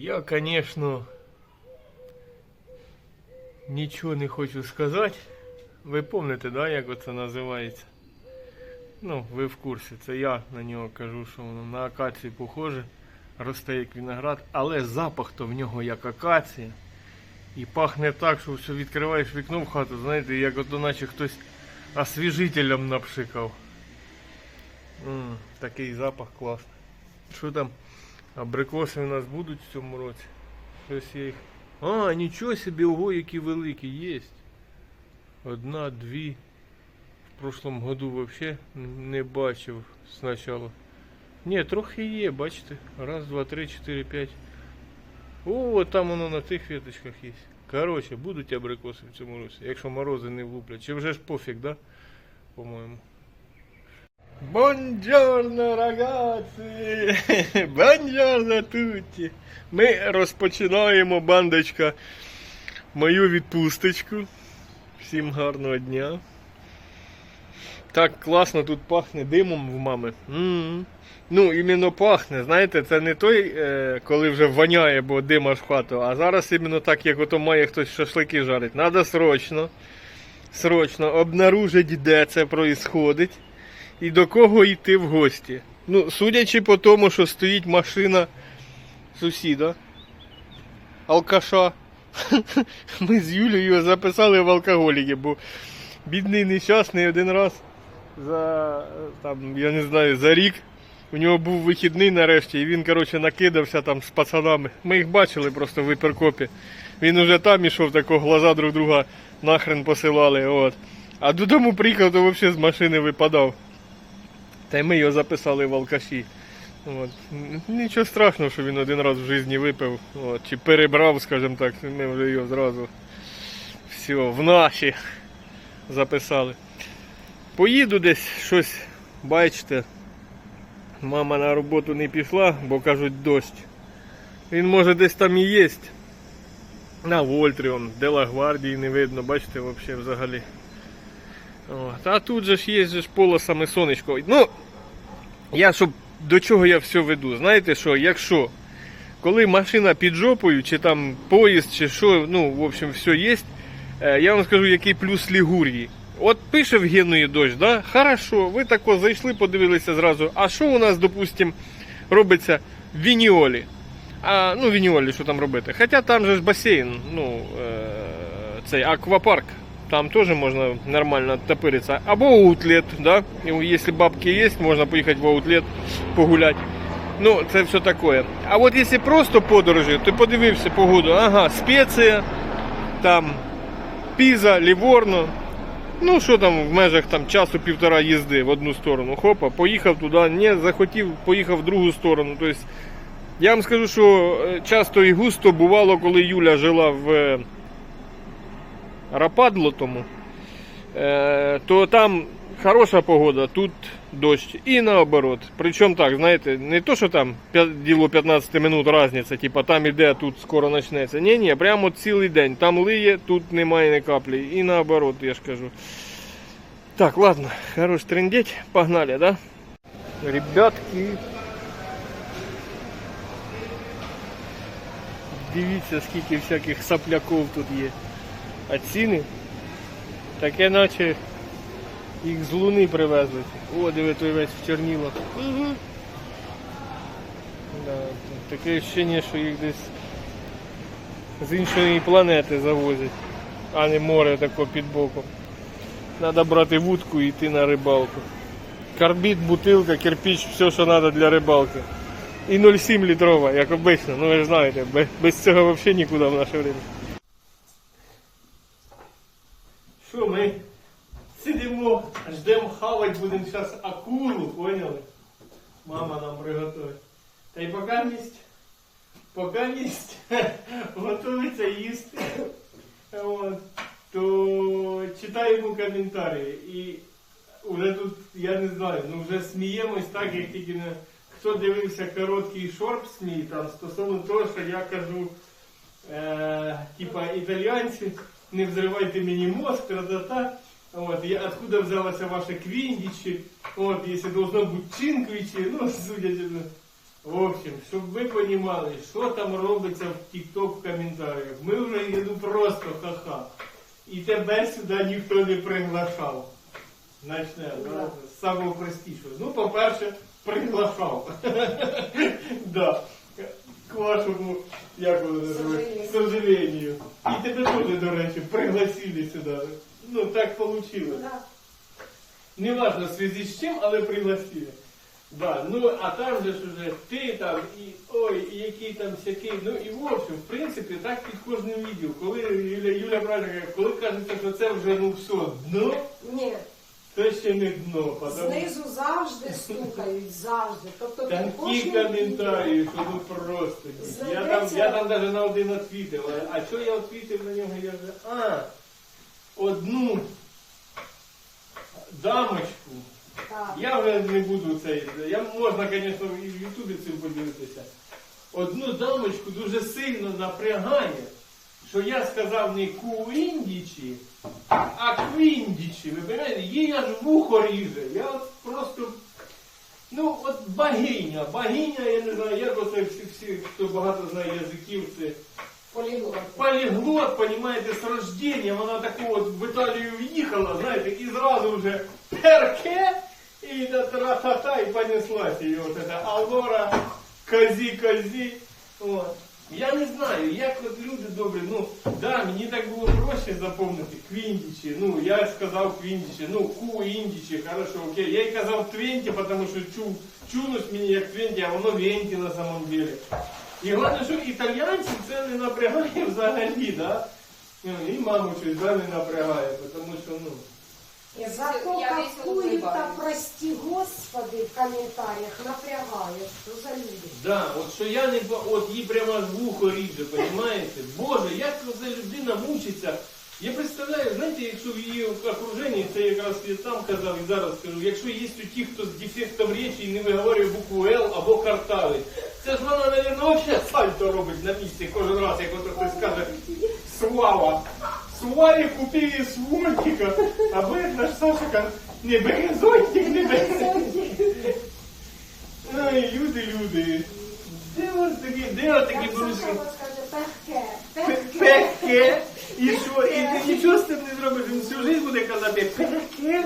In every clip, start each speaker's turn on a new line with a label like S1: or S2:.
S1: Я, конечно, нічого не хочу сказати. Ви пам'ятаєте, да, як це називається? Ну, ви в курсі, це я на нього кажу, що воно на акацію похоже, росте як виноград, але запах то в нього як акація. І пахне так, що все відкриваєш вікно в хату, знаєте, як ото наче хтось освіжителем напшикав. М, такий запах класний. Що там? Абрикоси у нас будуть в цьому році. Щось я їх. А, нічого собі, ого, які великі є. Одна, дві. В прошлом году вообще не бачив спочатку. Ні, трохи є, бачите. Раз, два, три, чотири, п'ять. О, там воно на тих веточках є. Коротше, будуть абрикоси в цьому році, якщо морози не влуплять. Чи вже ж пофіг, да? По-моєму. Бонджорно, рагazzi! Бонджорно туті! Ми розпочинаємо, бандочка, мою відпусточку. Всім гарного дня. Так класно тут пахне димом в мами. м Ну, іменно пахне, знаєте, це не той, е, коли вже воняє, бо дим аж в хату, а зараз іменно так, як ото має хтось шашлики жарить. Надо срочно, срочно обнаружити, де це происходить і до кого йти в гості. Ну, судячи по тому, що стоїть машина сусіда, алкаша. Ми з Юлею записали в алкоголіки, бо бідний нещасний один раз за там, я не знаю, за рік. У нього був вихідний нарешті, і він, коротше, накидався там з пацанами. Ми їх бачили просто в Іперкопі. Він уже там ішов, тако глаза друг друга нахрен посилали. От. А додому приїхав, то взагалі з машини випадав. Та й ми його записали в алкаші. От. Нічого страшного, що він один раз в житті випив, от, чи перебрав, скажімо так, ми вже його зразу все, в наші записали. Поїду десь щось, бачите, мама на роботу не пішла, бо кажуть дощ. Він може десь там і є. На Вольтрі, он, Дела Гвардії не видно, бачите, взагалі. От. А тут же ж є ж полосами сонечко. Ну, я щоб до чого я все веду. Знаєте що, якщо коли машина під жопою, чи там поїзд, чи що, ну, в общем, все є, е, я вам скажу, який плюс Лігурії. От пише в Генуї дощ, да? Хорошо, ви тако зайшли, подивилися зразу. А що у нас, допустим, робиться в Вініолі? А, ну, Вініолі, що там робити? Хоча там же ж басейн, ну, е, цей аквапарк. Там теж можна нормально топириться. Або аутлет, да? Якщо бабки є, можна поїхати в аутлет погуляти. Ну, це все таке. А от якщо просто подорожі, ти подивився погоду, ага, спеція, там Піза, Ліворно. Ну, що там в межах там часу-півтора їзди в одну сторону. Хопа, поїхав туди, не захотів, поїхав в другу сторону. Тобто, я вам скажу, що е, часто і густо бувало, коли Юля жила в е, Рападло тому, е, то там хороша погода, тут дощ. І наоборот. Причому так, знаєте, не то, що там діло 15 минут різниця, типа там іде, а тут скоро почнеться. Ні, ні, прямо цілий день. Там лиє, тут немає ні каплі. І наоборот, я ж кажу. Так, ладно, хорош трендеть, погнали, да? Ребятки. Дивіться, скільки всяких сопляков тут є. А ціни таке наче їх з луни привезли. О, диви, той весь в чорнілах. Угу. Да, таке ощущення, що їх десь з іншої планети завозять, а не море тако під боком. Треба брати вудку і йти на рибалку. Карбід, бутилка, кирпич, все, що треба для рибалки. І 0,7 літрова, як обично, ну ви ж знаєте, без, без цього взагалі нікуди в наше время. Що ми сидимо, ждемо хавать, будемо зараз акулу, поняли? Мама нам приготує. Та й поки місць, поки місць готується їсти. От, то читаємо коментарі. І вже тут, я не знаю, ну вже сміємось так, як тільки не. Хто дивився короткий шорт смій, там стосовно того, що я кажу, е, типа італіянці, не взривайте мені мозг, тра-та-та. Вот, я, откуда взялася ваша квіндічі, вот, если должно быть чинквичі, ну, судячи, В общем, щоб ви розуміли, що там робиться в TikTok в коментарях. Ми вже ну просто ха-ха. І тебе сюди ніхто не приглашав. Начнемо, да? з самого простішого. Ну, по-перше, приглашав. да. К вашому, як воно називається, сожалению. І тебе теж, до речі, пригласили сюди. Ну, так вийшло.
S2: Да.
S1: Неважно в связи з чим, але пригласили. Да, ну а там же ж уже ти там і ой, і який там всякий. Ну і в общем, в принципі, так під кожним відео. Коли Юля, Юля правильно каже, коли кажеться, що це вже ну все, дно,
S2: Ні,
S1: це ще не дно. Потому...
S2: знизу завжди стукають, завжди. Тобто
S1: Такі
S2: кожним
S1: коментарі, що ну просто. Я там, я там навіть на один відповів. А що я відповів на нього? Я вже, а, одну дамочку.
S2: Так.
S1: Я вже не буду цей. Я можна, звісно, і в Ютубі цим поділитися. Одну дамочку дуже сильно напрягає, що я сказав не куіндічі, а квіндічі. Ви розумієте, їй аж вухо ріже. Я от просто. Ну, от богиня, богиня, я не знаю, як оце всі, всі, хто багато знає язиків, це
S2: Поліглот.
S1: полиглот, понимаете, с рождения, вона таку от в Італію в'їхала, знаєте, і зразу вже перке, і та тра-та-та, і понеслась її от эта Алора, казі, казі. От. Я не знаю, як от люди добрі, ну, да, мені так було проще запомнити Квіндічі, ну, я сказав Квіндічі, ну, Ку хорошо, окей. Я й казав Твенті, тому що чув, чулось мені як Твенті, а воно Венті на самом деле. І головне, що італіянців це не напрягає взагалі, да? І маму щось да, не напрягає, тому що, ну.
S2: Зато
S3: Я весь
S2: какую-то, прости господи, в комментариях напрягают. Что за люди?
S1: Да, от що я не ба- от їй прямо аж вухо ріже, розумієте? Боже, як ця людина мучиться. Я представляю, знаєте, якщо в її окруженні, це якраз я там казав і зараз скажу, якщо є у ті, хто з дефектом речі і не виговорює букву Л або картавить, це ж вона, мабуть, взагалі сальто робить на місці кожен раз, як ото хтось скаже Слава. Славі купили сводника, а ви наш Саша каже, не бери зонтик, не бери. Ай, люди, люди. Де вас такі, де вас такі
S2: скажет, пехке, пехке.
S1: І що? І ти нічого з цим не зробиш, він всю жизнь буде казати пехе.
S2: Ну,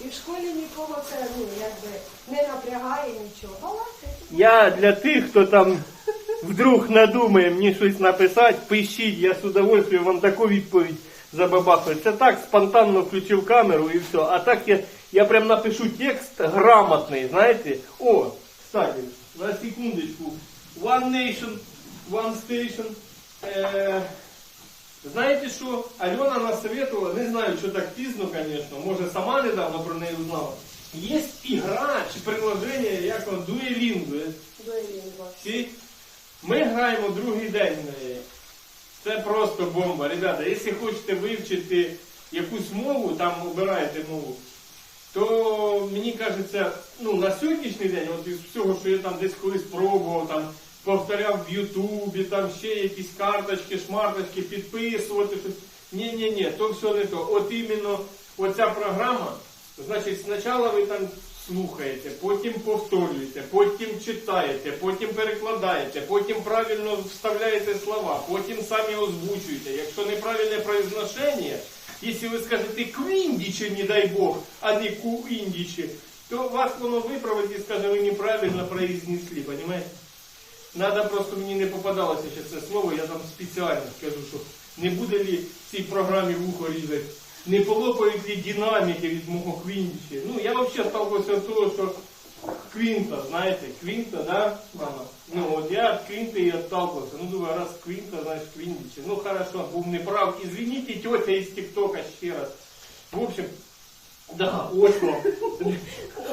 S2: І в школі нікого це ну, якби не напрягає нічого.
S1: Я для тих, хто там вдруг надумає мені щось написати, пишіть, я з удовольствием вам таку відповідь забабахаю. Це так, спонтанно включив камеру і все. А так я, я прям напишу текст грамотний, знаєте. О, кстати, на секундочку. One nation, one station. Е, знаєте що? Альона нас советувала, не знаю, що так пізно, звісно, може сама недавно про неї узнала. Є ігра чи приложення, як воно, Duolingo.
S2: Дуелінго.
S1: Ми граємо другий день в неї. Це просто бомба. Ребята, якщо хочете вивчити якусь мову, там обираєте мову, то мені кажеться, ну на сьогоднішній день, от із всього, що я там десь колись пробував, там повторяв в Ютубі, там ще якісь карточки, шмарточки, підписувати. щось. Ні-ні-ні, то все не то. От іменно оця програма, значить, спочатку ви там слухаєте, потім повторюєте, потім читаєте, потім перекладаєте, потім правильно вставляєте слова, потім самі озвучуєте. Якщо неправильне произношення, якщо ви скажете квіндіче, не дай Бог, а не куіндіче, то вас воно виправить і скаже, ви неправильно произнесли, понимаете? Надо просто мені не попадалося ще це слово, я там спеціально скажу, що не буде лі в цій програмі вухо різати, не полопають лі динаміки від мого квінтічі. Ну, я взагалі сталкивався від того, що квінта, знаєте, квінта, да, мама? Ну, от я від квінти і отталкивався. Ну, думаю, раз квінта, значить квіндічі. Ну, хорошо, був неправ. Извините, тетя із ТикТока ще раз. В общем, да, ось вам.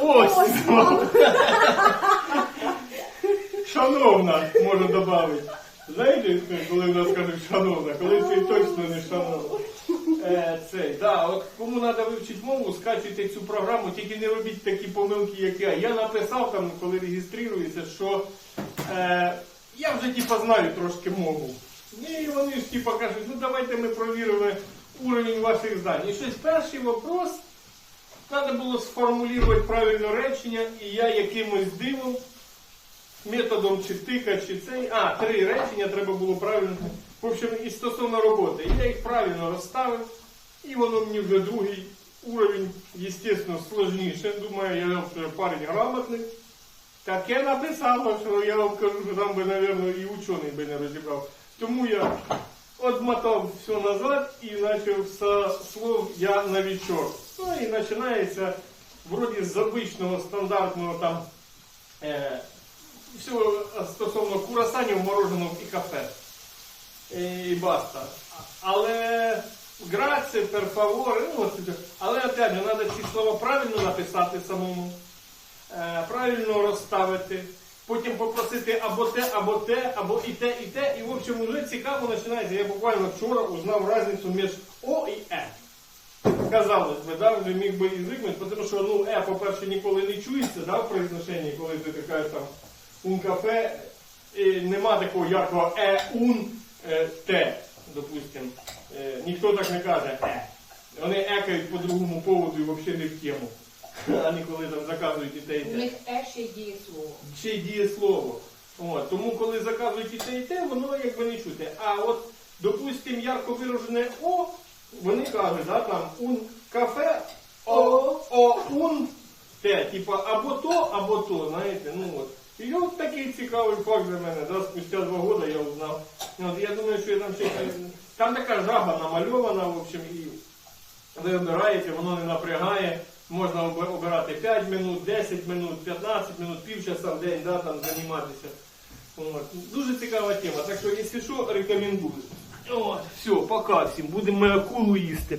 S1: Ось вам. Шановна, можу додати. Знаєте, коли в нас кажуть шановна, коли це точно не шановна. Е, цей, да, от кому треба вивчити мову, скачуйте цю програму, тільки не робіть такі помилки, як я. Я написав там, коли реєструється, що е, я вже типа знаю трошки мову. І вони ж типа кажуть, ну давайте ми провіримо уровень ваших знань. І щось перший вопрос, треба було сформулювати правильно речення, і я якимось дивом методом чи тика, чи цей. А, три речення треба було правильно. В общем, і стосовно роботи. Я їх правильно розставив, і воно мені вже другий уровень, естественно, сложніше. Думаю, я вже парень грамотний. Таке написало, що я вам кажу, що там би, мабуть, і учений би не розібрав. Тому я отмотав все назад і почав з слов я новичок. Ну і починається вроді з обичного стандартного там е, всього стосовно курасанів, мороженого і кафе. Е, І баста. Але граці, перфавори, ну, але опять треба ці слова правильно написати самому е, правильно розставити, потім попросити або те, або те, або і те, і те. І в общем вже цікаво починається. Я буквально вчора узнав різницю між О і Е. Казалось би, да, вже міг би і звикнути, тому що ну, Е, по-перше, ніколи не чується да, в произношенні, коли ти така там ун кафе, і нема такого яркого Е, ун, е, те, допустим. Е, ніхто так не каже Е. Вони екають по другому поводу і взагалі не в тему. А не коли там заказують і те, і
S2: У
S1: те
S2: них е ще діє слово.
S1: ще й діє слово. От, тому коли заказують і те, і те, воно якби не чути. А от, допустим, ярко виражене О, вони кажуть, да, там ун кафе, о, о, ун те, типа або то, або то, знаєте, ну от. І от такий цікавий факт для мене, да, спустя два роки я узнав. От, я думаю, що я там ще там така жаба намальована, в общем, і ви обираєте, воно не напрягає. Можна обирати 5 минут, 10 минут, 15 минут, півчаса в день, да, там займатися. От. Дуже цікава тема. Так що, якщо що, рекомендую. От, все, пока всім. Будемо акулу їсти.